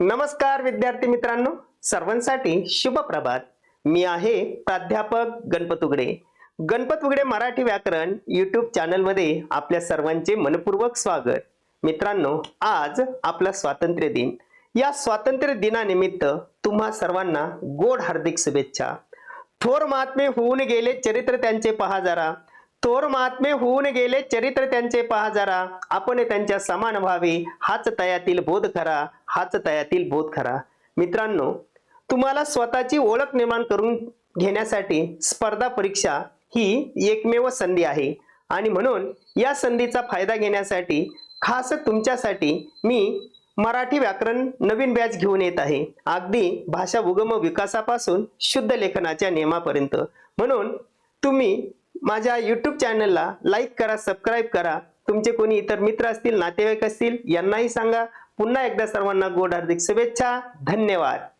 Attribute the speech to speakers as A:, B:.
A: नमस्कार विद्यार्थी मित्रांनो. सर्वांसाठी शुभ प्रभात मी आहे प्राध्यापक गणपत उगडे. गणपत उगडे मराठी व्याकरण युट्यूब चॅनलमध्ये आपल्या सर्वांचे मनपूर्वक स्वागत. मित्रांनो आज आपला स्वातंत्र्य दिन. या स्वातंत्र्य दिनानिमित्त तुम्हा सर्वांना गोड हार्दिक शुभेच्छा. थोर महात्मे होऊन गेले चरित्र त्यांचे पहा जरा. थोर महात्मे होऊन गेले चरित्र त्यांचे पहा जरा. आपण त्यांच्या समान व्हावे हाच तयातील बोध खरा हाच तयातील बोध खरा. मित्रांनो तुम्हाला स्वतःची ओळख निर्माण करून घेण्यासाठी स्पर्धा परीक्षा ही एकमेव संधी आहे. आणि म्हणून या संधीचा फायदा घेण्यासाठी खास तुमच्यासाठी मी मराठी व्याकरण नवीन बॅच घेऊन येत आहे. अगदी भाषा उगम विकासापासून शुद्ध लेखनाच्या नियमापर्यंत. म्हणून तुम्ही माझ्या यूट्यूब चॅनलला लाईक करा सबस्क्राईब करा. तुमचे कोणी इतर मित्र असतील नातेवाईक असतील यांनाही सांगा. पुन्हा एकदा सर्वांना गोड हार्दिक शुभेच्छा. धन्यवाद.